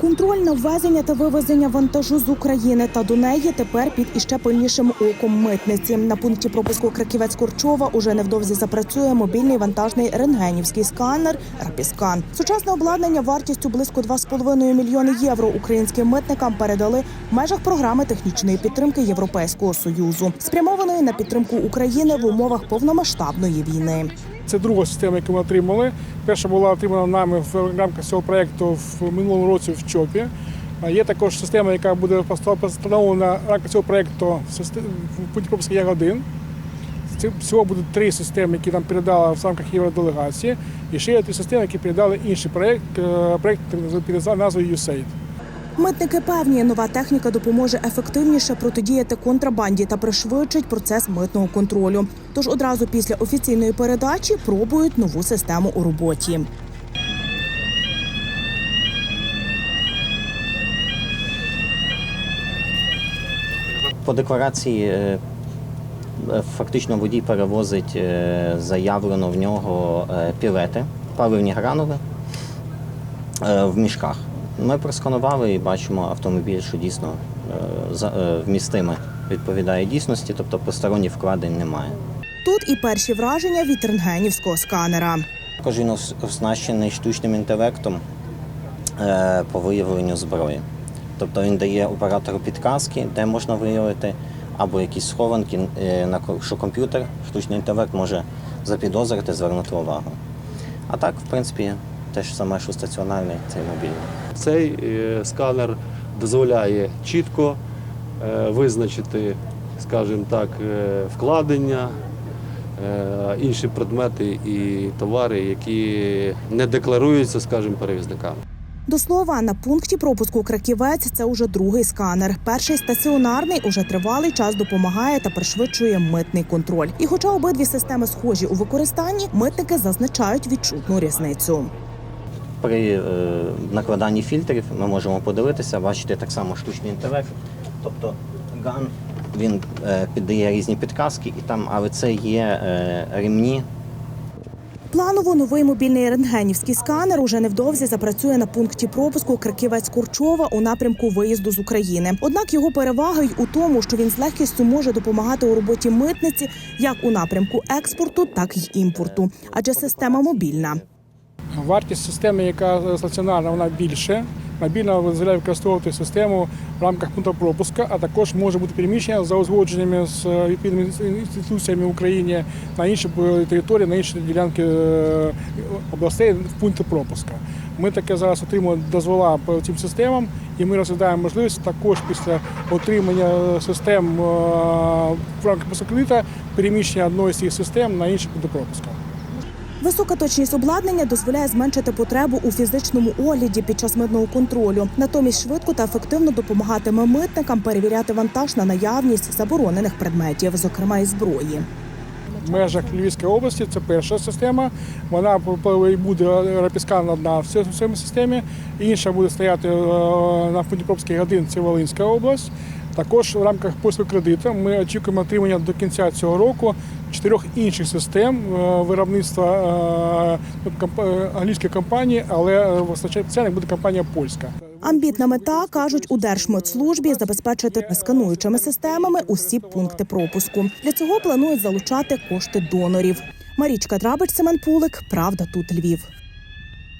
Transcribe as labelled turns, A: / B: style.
A: Контроль на ввезення та вивезення вантажу з України та до неї тепер під іще пильнішим оком митниці. На пункті пропуску Краківець Корчова уже невдовзі запрацює мобільний вантажний рентгенівський сканер Рапіскан. Сучасне обладнання вартістю близько 2,5 мільйони євро українським митникам передали в межах програми технічної підтримки Європейського союзу, спрямованої на підтримку України в умовах повномасштабної війни.
B: Це друга система, яку ми отримали. Перша була отримана нами в рамках цього проєкту в минулому році в ЧОПі. Є також система, яка буде постановлена в рамках цього проєкту в пункті пропуску Як-1. Всього буде три системи, які нам передали в рамках євроделегації. І ще є три системи, які передали інший проєкт, е, проєкт під назвою USAID.
A: Митники певні, нова техніка допоможе ефективніше протидіяти контрабанді та пришвидшить процес митного контролю. Тож одразу після офіційної передачі пробують нову систему у роботі.
C: По декларації е, е, фактично водій перевозить е, заявлено в нього пілети, паливні гранули в мішках. Ми просканували і бачимо автомобіль, що дійсно е, е, вмістиме відповідає дійсності, тобто посторонніх вкладень немає.
A: Тут і перші враження від рентгенівського сканера.
C: Також він оснащений штучним інтелектом е, по виявленню зброї. Тобто він дає оператору підказки, де можна виявити, або якісь схованки, що комп'ютер, штучний інтелект може запідозрити, звернути увагу. А так, в принципі, те ж саме, що стаціонарний, цей мобільний.
D: Цей е, сканер дозволяє чітко е, визначити, скажімо так, е, вкладення, інші предмети і товари, які не декларуються, скажімо, перевізниками.
A: До слова, на пункті пропуску Краківець це уже другий сканер. Перший стаціонарний уже тривалий час допомагає та пришвидшує митний контроль. І, хоча обидві системи схожі у використанні, митники зазначають відчутну різницю.
C: При е, накладанні фільтрів ми можемо подивитися, бачити так само штучний інтелект. Тобто ган він е, піддає різні підказки, і там, але це є е, ремні
A: Планово новий мобільний рентгенівський сканер уже невдовзі запрацює на пункті пропуску Краківець Курчова у напрямку виїзду з України. Однак його перевага й у тому, що він з легкістю може допомагати у роботі митниці як у напрямку експорту, так й імпорту, адже система мобільна.
B: Вартість системи, яка стаціонарна, вона більше. Мобільна дозволяє використовувати систему в рамках пункту пропуска, а також може бути переміщення за узгодженнями з е, відповідними інституціями в Україні на інші е, території, на інші ділянки е, областей в пункти пропуска. Ми таке зараз отримуємо дозвола по цим системам, і ми розглядаємо можливість також після отримання систем в рамках посокредита переміщення одної з цих систем на інші пункти пропуска.
A: Висока точність обладнання дозволяє зменшити потребу у фізичному огляді під час митного контролю. Натомість швидко та ефективно допомагатиме митникам перевіряти вантаж на наявність заборонених предметів, зокрема і зброї.
B: В межах Львівської області це перша система. Вона буде рапіскан одна в цій- системі. Інша буде стояти е, на Фунтіпровській годин, це Волинська область. Також в рамках польського кредиту ми очікуємо отримання до кінця цього року чотирьох інших систем е, виробництва е, комп- е, англійської компанії, але постачальник буде компанія польська.
A: Амбітна мета кажуть у Держмитслужбі забезпечити скануючими системами усі пункти пропуску. Для цього планують залучати кошти донорів. Марічка Драбич, Семен Пулик. Правда, тут Львів.